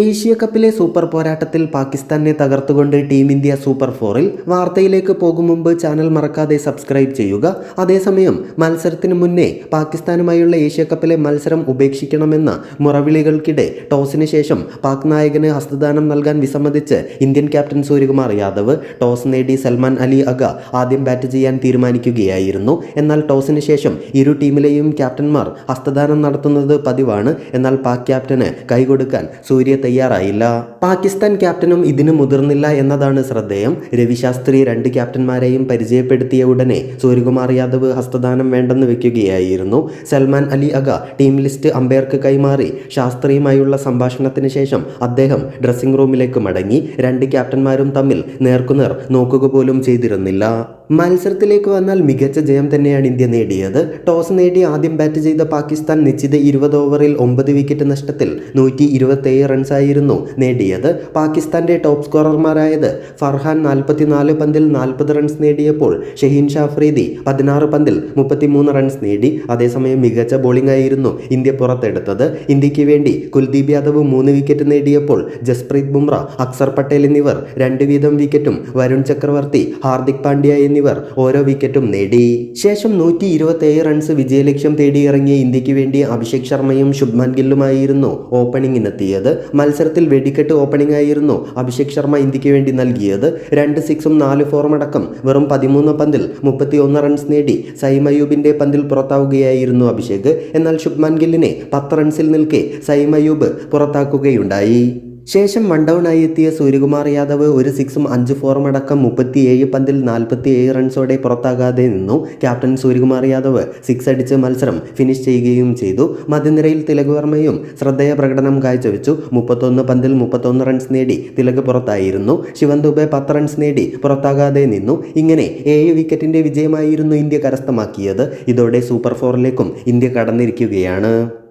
Asia കപ്പിലെ super പോരാട്ടത്തിൽ പാകിസ്ഥാനെ തകർത്തുകൊണ്ട് team India super ഫോറിൽ വാർത്തയിലേക്ക് പോകും മുമ്പ് ചാനൽ മറക്കാതെ സബ്സ്ക്രൈബ് ചെയ്യുക. അതേസമയം മത്സരത്തിന് മുന്നേ പാകിസ്ഥാനുമായുള്ള ഏഷ്യ കപ്പിലെ മത്സരം ഉപേക്ഷിക്കണമെന്ന മുറവിളികൾക്കിടെ ടോസിന് ശേഷം പാക് നായകന് ഹസ്തദാനം നൽകാൻ വിസമ്മതിച്ച് Indian captain Suryakumar Yadav toss നേടി സൽമാൻ അലി അഗ ആദ്യം ബാറ്റ് ചെയ്യാൻ തീരുമാനിക്കുകയായിരുന്നു. എന്നാൽ ടോസിന് ശേഷം ഇരു ടീമിലെയും ക്യാപ്റ്റന്മാർ ഹസ്തദാനം നടത്തുന്നത് പതിവാണ്. എന്നാൽ പാക് ക്യാപ്റ്റന് കൈകൊടുക്കാൻ സൂര്യ തയ്യാറായില്ല. പാകിസ്ഥാൻ ക്യാപ്റ്റനും ഇതിന് മുതിർന്നില്ല എന്നതാണ് ശ്രദ്ധേയം. രവിശാസ്ത്രി രണ്ട് ക്യാപ്റ്റന്മാരെയും പരിചയപ്പെടുത്തിയ ഉടനെ സൂര്യകുമാർ യാദവ് ഹസ്തദാനം വേണ്ടെന്ന് വെക്കുകയായിരുന്നു. സൽമാൻ അലി അഗ ടീം ലിസ്റ്റ് അമ്പയർക്ക് കൈമാറി. ശാസ്ത്രിയുമായുള്ള സംഭാഷണത്തിന് ശേഷം അദ്ദേഹം ഡ്രസ്സിംഗ് റൂമിലേക്ക് മടങ്ങി. രണ്ട് ക്യാപ്റ്റന്മാരും തമ്മിൽ നേർക്കുനേർ നോക്കുക പോലും ചെയ്തിരുന്നില്ല. മത്സരത്തിലേക്ക് വന്നാൽ മികച്ച ജയം തന്നെയാണ് ഇന്ത്യ നേടിയത്. ടോസ് നേടി ആദ്യം ബാറ്റ് ചെയ്ത പാകിസ്ഥാൻ നിശ്ചിത ഇരുപത് ഓവറിൽ ഒമ്പത് വിക്കറ്റ് നഷ്ടത്തിൽ നൂറ്റി ഇരുപത്തേഴ് റൺസായിരുന്നു നേടിയത്. പാകിസ്ഥാന്റെ ടോപ്പ് സ്കോറർമാരായത് ഫർഹാൻ നാൽപ്പത്തിനാല് പന്തിൽ നാൽപ്പത് റൺസ് നേടിയപ്പോൾ ഷഹീൻ ഷാഫ്രീദി പതിനാറ് പന്തിൽ മുപ്പത്തിമൂന്ന് റൺസ് നേടി. അതേസമയം മികച്ച ബോളിംഗ് ആയിരുന്നു ഇന്ത്യ പുറത്തെടുത്തത്. ഇന്ത്യയ്ക്ക് വേണ്ടി കുൽദീപ് യാദവ് മൂന്ന് വിക്കറ്റ് നേടിയപ്പോൾ ജസ്പ്രീത് ബുംറ അക്സർ പട്ടേൽ എന്നിവർ രണ്ട് വീതം വിക്കറ്റും വരുൺ ചക്രവർത്തി ഹാർദിക് പാണ്ഡ്യ എന്നിവർ ഓരോ വിക്കറ്റും നേടി. ശേഷം നൂറ്റി ഇരുപത്തേഴ് റൺസ് വിജയലക്ഷ്യം തേടിയിറങ്ങിയ ഇന്ത്യയ്ക്ക് വേണ്ടി അഭിഷേക് ശർമ്മയും ശുഭ്മാൻ ഗില്ലുമായിരുന്നു ഓപ്പണിംഗിനെത്തിയത്. മത്സരത്തിൽ വെടിക്കെട്ട് ഓപ്പണിംഗ് ആയിരുന്നു അഭിഷേക് ശർമ്മ ഇന്ത്യയ്ക്ക് വേണ്ടി നൽകിയത്. രണ്ട് സിക്സും നാല് ഫോറും അടക്കം വെറും പതിമൂന്ന് പന്തിൽ മുപ്പത്തി ഒന്ന് റൺസ് നേടി സൈം അയ്യൂബിന്റെ പന്തിൽ പുറത്താവുകയായിരുന്നു അഭിഷേക്. എന്നാൽ ശുഭ്മാൻ ഗില്ലിനെ പത്ത് റൺസിൽ നിൽക്കെ സൈം പുറത്താക്കുകയുണ്ടായി. ശേഷം വൺ ഡൗൺ ആയി എത്തിയ സൂര്യകുമാർ യാദവ് ഒരു സിക്സും അഞ്ച് ഫോറും അടക്കം മുപ്പത്തിയേഴ് പന്തിൽ നാൽപ്പത്തിയേഴ് റൺസോടെ പുറത്താകാതെ നിന്നു. ക്യാപ്റ്റൻ സൂര്യകുമാർ യാദവ് സിക്സ് അടിച്ച് മത്സരം ഫിനിഷ് ചെയ്യുകയും ചെയ്തു. മധ്യനിരയിൽ തിലക് വർമ്മയും ശ്രദ്ധേയ പ്രകടനം കാഴ്ചവെച്ചു. മുപ്പത്തൊന്ന് പന്തിൽ മുപ്പത്തൊന്ന് റൺസ് നേടി തിലക് പുറത്തായിരുന്നു. ശിവൻ ദുബെ പത്ത് റൺസ് നേടി പുറത്താകാതെ നിന്നു. ഇങ്ങനെ ഏഴ് വിക്കറ്റിന്റെ വിജയമായിരുന്നു ഇന്ത്യ കരസ്ഥമാക്കിയത്. ഇതോടെ സൂപ്പർ ഫോറിലേക്കും ഇന്ത്യ കടന്നിരിക്കുകയാണ്.